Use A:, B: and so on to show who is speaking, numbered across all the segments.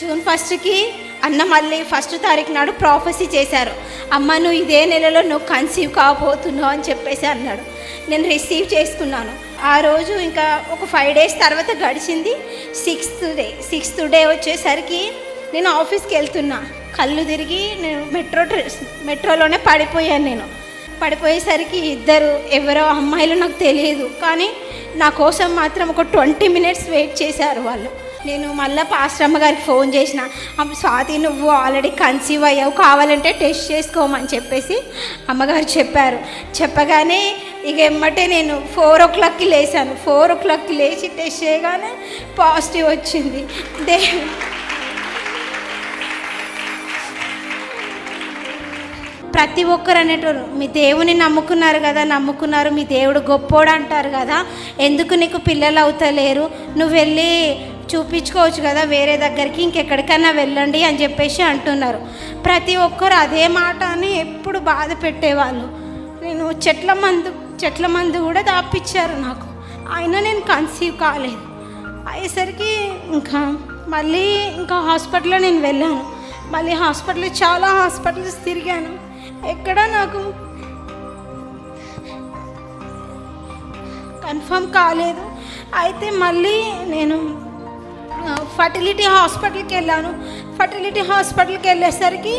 A: June ఫస్ట్కి అన్న మళ్ళీ ఫస్ట్ తారీఖు నాడు ప్రాఫెసీ చేశారు. అమ్మ నువ్వు ఇదే నెలలో నువ్వు కన్సీవ్ కాబోతున్నావు అని చెప్పేసి అన్నాడు. నేను రిసీవ్ చేసుకున్నాను. ఆ రోజు ఇంకా ఒక ఫైవ్ డేస్ తర్వాత గడిచింది. సిక్స్త్ డే సిక్స్త్ డే వచ్చేసరికి నేను ఆఫీస్కి వెళ్తున్నా. కళ్ళు తిరిగి నేను మెట్రో ట్ర- మెట్రోలోనే పడిపోయాను నేను. పడిపోయేసరికి ఇద్దరు ఎవరో అమ్మాయిలు నాకు తెలియదు. కానీ నా కోసం మాత్రం ఒక ట్వంటీ మినిట్స్ వెయిట్ చేశారు వాళ్ళు. నేను మళ్ళీ పాస్టమ్మ గారికి ఫోన్ చేసిన. స్వాతి నువ్వు ఆల్రెడీ కన్సీవ్ అయ్యావు. కావాలంటే టెస్ట్ చేసుకోమని చెప్పేసి అమ్మగారు చెప్పారు. చెప్పగానే ఇక ఎమ్మటే నేను ఫోర్ ఓ క్లాక్కి లేచాను. ఫోర్ ఓ క్లాక్కి లేచి టెస్ట్ చేయగానే పాజిటివ్ వచ్చింది. దే ప్రతి ఒక్కరు అనేటోళ్ళు మీ దేవుని నమ్ముకున్నారు కదా నమ్ముకున్నారు మీ దేవుడు గొప్పోడు అంటారు కదా. ఎందుకు నీకు పిల్లలు అవుతలేరు? నువ్వు వెళ్ళి చూపించుకోవచ్చు కదా వేరే దగ్గరికి ఇంకెక్కడికైనా వెళ్ళండి అని చెప్పేసి అంటున్నారు. ప్రతి ఒక్కరు అదే మాట అని ఎప్పుడు బాధ పెట్టేవాళ్ళు. నేను చెట్ల మందు చెట్ల మందు కూడా దాపిచ్చారు నాకు. అయినా నేను కన్సీవ్ కాలేదు. అయ్యేసరికి ఇంకా మళ్ళీ ఇంకా హాస్పిటల్లో నేను వెళ్ళాను. మళ్ళీ హాస్పిటల్ చాలా హాస్పిటల్స్ తిరిగాను. ఎక్కడ నాకు కన్ఫర్మ్ కాలేదు. అయితే మళ్ళీ నేను ఫర్టిలిటీ హాస్పిటల్కి వెళ్ళాను. ఫర్టిలిటీ హాస్పిటల్కి వెళ్ళేసరికి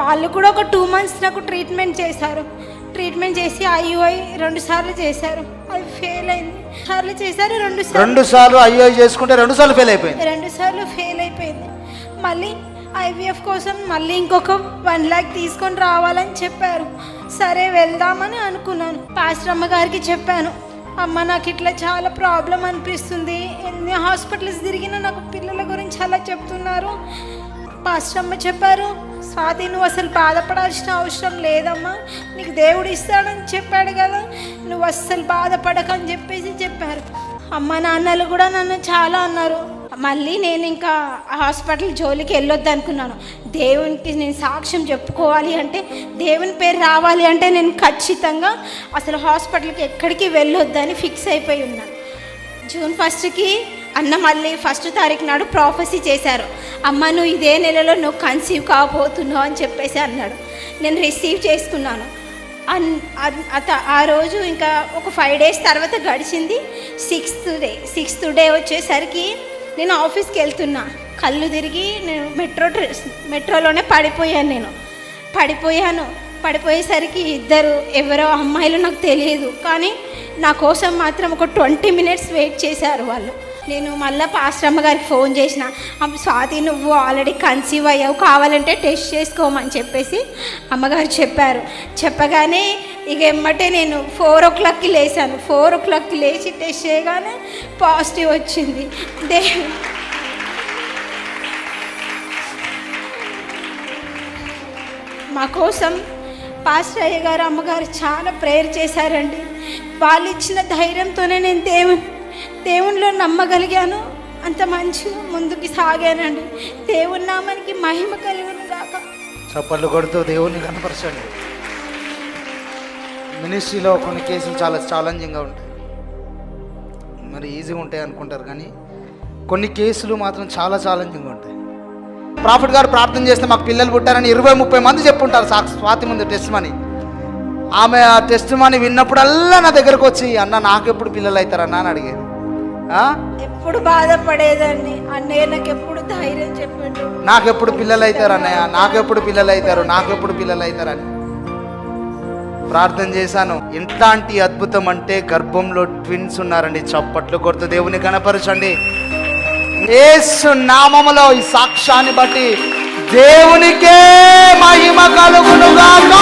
A: వాళ్ళు కూడా ఒక టూ మంత్స్ నాకు ట్రీట్మెంట్ చేశారు. ట్రీట్మెంట్ చేసి ఐయుఐ రెండు సార్లు చేశారు. అది ఫెయిల్ అయింది. సార్లు చేశారు రెండు సార్లు
B: రెండు సార్లు అయ్యో చేసుకుంటే రెండు సార్లు ఫెయిల్ అయిపోయింది.
A: రెండు సార్లు ఫెయిల్ అయిపోయింది. మళ్ళీ ఐవీఎఫ్ కోసం మళ్ళీ ఇంకొక వన్ ల్యాక్ తీసుకొని రావాలని చెప్పారు. సరే వెళ్దామని అనుకున్నాను. పాశ్రమ్మ గారికి చెప్పాను. అమ్మ నాకు ఇట్లా చాలా ప్రాబ్లం అనిపిస్తుంది. ఎన్ని హాస్పిటల్స్ తిరిగినా నాకు పిల్లల గురించి అలా చెప్తున్నారు. పాశ్రమ్మ చెప్పారు స్వాతి నువ్వు అసలు బాధపడాల్సిన అవసరం లేదమ్మా. నీకు దేవుడు ఇస్తాడని చెప్పాడు కదా. నువ్వు అస్సలు బాధపడకని చెప్పేసి చెప్పారు. అమ్మ నాన్నలు కూడా నన్ను చాలా అన్నారు. మళ్ళీ నేను ఇంకా హాస్పిటల్ జోలికి వెళ్ళొద్దు అనుకున్నాను. దేవునికి నేను సాక్ష్యం చెప్పుకోవాలి అంటే దేవుని పేరు రావాలి అంటే నేను ఖచ్చితంగా అసలు హాస్పిటల్కి ఎక్కడికి వెళ్ళొద్దని ఫిక్స్ అయిపోయి ఉన్నాను జూన్ ఫస్ట్కి అన్న మళ్ళీ ఫస్ట్ తారీఖు నాడు ప్రాఫెసీ చేశారు. అమ్మ నువ్వు ఇదే నెలలో నువ్వు కన్సీవ్ కాబోతున్నావు అని చెప్పేసి అన్నాడు. నేను రిసీవ్ చేసుకున్నాను. అన్ అత- ఆ రోజు ఇంకా ఒక ఫైవ్ డేస్ తర్వాత గడిచింది. సిక్స్త్ డే సిక్స్త్ డే వచ్చేసరికి నేను ఆఫీస్కి వెళ్తున్నా. కళ్ళు తిరిగి నేను మెట్రో మెట్రోలోనే పడిపోయాను నేను. పడిపోయాను. పడిపోయేసరికి ఇద్దరు ఎవరో అమ్మాయిలు నాకు తెలియదు. కానీ నా కోసం మాత్రం ఒక ట్వంటీ మినిట్స్ వెయిట్ చేశారు వాళ్ళు. నేను మళ్ళీ పాశ్రమ గారికి ఫోన్ చేసిన స్వాతి నువ్వు ఆల్రెడీ కన్సీవ్ అయ్యావు. కావాలంటే టెస్ట్ చేసుకోమని చెప్పేసి అమ్మగారు చెప్పారు. చెప్పగానే ఇక ఎమ్మటే నేను ఫోర్ ఓ క్లాక్కి లేచాను. ఫోర్ ఓ క్లాక్కి లేచి టెస్ట్ చేయగానే పాజిటివ్ వచ్చింది. దే మా కోసం పాస్టర్ అయ్య గారు అమ్మగారు చాలా ప్రేయర్ చేశారండి. వాళ్ళు ఇచ్చిన ధైర్యంతోనే నేను దేవుని దేవునిలో నమ్మగలిగాను. అంత మంచిగా ముందుకు సాగానండి. దేవుని నామానికి మహిమ కలుగును గాక.
B: చప్పట్లు కొడుతూ దేవుని కనపరచండి. మినిస్ట్రీలో కొన్ని కేసులు చాలా ఛాలెంజింగ్గా ఉంటాయి. మరి ఈజీగా ఉంటాయి అనుకుంటారు కానీ కొన్ని కేసులు మాత్రం చాలా ఛాలెంజింగ్గా ఉంటాయి. ప్రాఫిట్ గారు ప్రార్థన చేస్తే మాకు పిల్లలు పుట్టారని ఇరవై ముప్పై మంది చెప్పుంటారు సాక్షి స్వాతి ముందు టెస్ట్ మనీ ఆమె ఆ టెస్ట్ మనీ విన్నప్పుడల్లా నా దగ్గరకు వచ్చి అన్న నాకు ఎప్పుడు పిల్లలు అవుతారన్నా? అని అడిగేది?
A: ఎప్పుడు బాధపడేదండి అన్నయ్య నాకు ఎప్పుడు ధైర్యం చెప్పాడు.
B: నాకెప్పుడు పిల్లలు అవుతారు అన్నయ్య నాకెప్పుడు పిల్లలు అవుతారు? నాకెప్పుడు పిల్లలు అవుతారని. ప్రార్థన చేశాను. ఎంతలాంటి అద్భుతం అంటే గర్భంలో ట్విన్స్ ఉన్నారండి. చప్పట్లు కొడుతూ దేవుని కనపరచండి. యేసు నామములో ఈ సాక్ష్యాన్ని బట్టి దేవునికే మహిమ కలుగునుగాక.